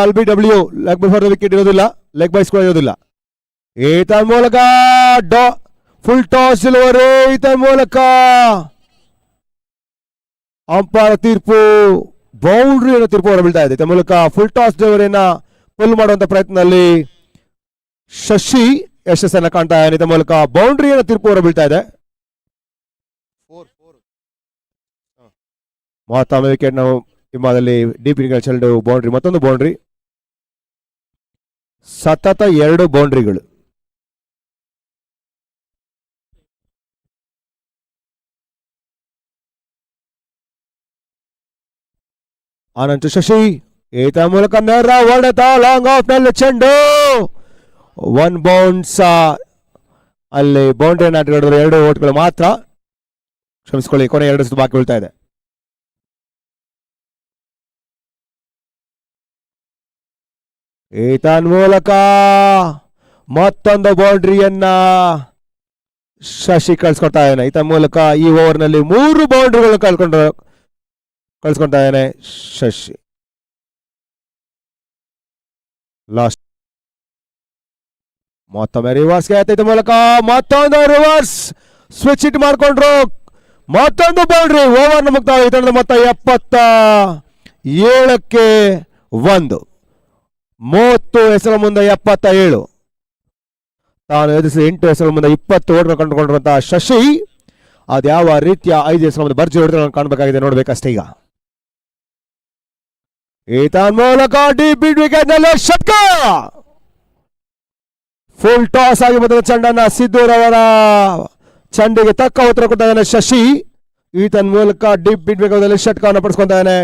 L B W leg before the wicket ಇರೋದಿಲ್ಲ leg byes score ಇರೋದಿಲ್ಲ. ಈತ ಮೂಲಕ ಡಾ ಫುಲ್ ಟಾಸ್ ಡೆಲಿವರಿ ಈತ ಮೂಲಕ. ಅಂಪಾರ ತೀರ್ಪು ಬೌಂಡ್ರಿಯನ್ನು ತೀರ್ಪು ಹೊರಬೀಳ್ತಾ ಇದೆ. ಈತ ಮೂಲಕ ಫುಲ್ ಟಾಸ್ ಡೆಲಿವರಿಯನ್ನ ಪುಲ್ ಮಾಡುವಂತ ಪ್ರಯತ್ನದಲ್ಲಿ ಶಶಿ ಯಶಸ್ಸನ್ನ ಕಾಣ್ತಾ ಇದ್ದಾನೆ ಈತ ಮೂಲಕ ಬೌಂಡ್ರಿಯನ್ನು ತೀರ್ಪು ಹೊರಬೀಳ್ತಾ ಇದೆ. ಮಹತ್ತಮ ವಿಕೆಟ್ ನಾವು ಹಿಂಬಾದಲ್ಲಿ ಡೀಪ್ ಇನ್ಗಳ ಚೆಂಡು ಬೌಂಡ್ರಿ ಮತ್ತೊಂದು ಬೌಂಡ್ರಿ ಸತತ ಎರಡು ಬೌಂಡ್ರಿಗಳು ಆನಂತ ಶಶಿ ಈತ ಮೂಲಕ ನೇರ ಹೊಡೆತ ಲಾಂಗ್ ಆಫ್ನಲ್ಲಿ ಚೆಂಡು. ಒನ್ ಬೌನ್ಸ್ ಅಲ್ಲಿ ಬೌಂಡ್ರಿ ನಾಟಗಳು ಎರಡು ಓಟ್ಗಳು ಮಾತ್ರ. ಕ್ಷಮಿಸ್ಕೊಳ್ಳಿ, ಕೊನೆ ಎರಡು ಸುತ್ತು ಬಾಕಿ ಬೀಳ್ತಾ ಇದೆ. ಈತನ್ ಮೂಲಕ ಮತ್ತೊಂದು ಬೌಂಡ್ರಿಯನ್ನ ಶಶಿ ಕಳ್ಸ್ಕೊಡ್ತಾ ಇದ್ದಾನೆ. ಈತನ ಮೂಲಕ ಈ ಓವರ್ನಲ್ಲಿ ಮೂರು ಬೌಂಡ್ರಿಗಳು ಕಳ್ಕೊಂಡು ಕಳ್ಸ್ಕೊಳ್ತಾ ಇದ್ದಾನೆ ಶಶಿ. ಲಾಸ್ಟ್. ಮತ್ತೊಮ್ಮೆ ರಿವರ್ಸ್ಗೆ ಆಯ್ತು ಮೂಲಕ. ಮತ್ತೊಂದು ರಿವರ್ಸ್ ಸ್ವಿಚ್ ಇಟ್ ಮಾಡ್ಕೊಂಡ್ರು. ಮತ್ತೊಂದು ಬೌಂಡ್ರಿ. ಓವರ್ ಮುಕ್ತಾಯ ಈ ತಂಡದ ಮೊತ್ತ ಎಪ್ಪತ್ತ ಏಳಕ್ಕೆ ಒಂದು. ಮೂವತ್ತು ಹೆಸರ ಮುಂದೆ ಎಪ್ಪತ್ತ ಏಳು ತಾನು ಎದುರಿಸಿದ ಎಂಟು ಹೆಸರು ಮುಂದೆ ಇಪ್ಪತ್ತು ಓಟ್ಗಳು ಕಂಡುಕೊಂಡಿರುವಂತಹ ಶಶಿ ಅದ್ಯಾವ ರೀತಿಯ ಐದು ಹೆಸರು ಮುಂದೆ ಬರ್ಜಿ ಹೊಡೆದು ಕಾಣಬೇಕಾಗಿದೆ ನೋಡ್ಬೇಕಷ್ಟೇ ಈಗ. ಈತನ್ ಮೂಲಕ ಡಿ ಬಿಡ್ ವಿಕೆಟ್ನಲ್ಲಿ ಶಟ್ಕ ಫುಲ್ ಟಾಸ್ ಆಗಿ ಬಂದ ಚೆಂಡನ್ನ ಸಿದ್ದೂರವರ ಚಂಡಿಗೆ ತಕ್ಕ ಉತ್ತರ ಕೊಡ್ತಾ ಇದ್ದಾನೆ ಶಶಿ. ಈತನ್ ಮೂಲಕ ಡಿಪ್ ಬಿಡ್ನಲ್ಲಿ ಷಟ್ಕವನ್ನು ಪಡಿಸ್ಕೊಂತ ಇದ್ದಾನೆ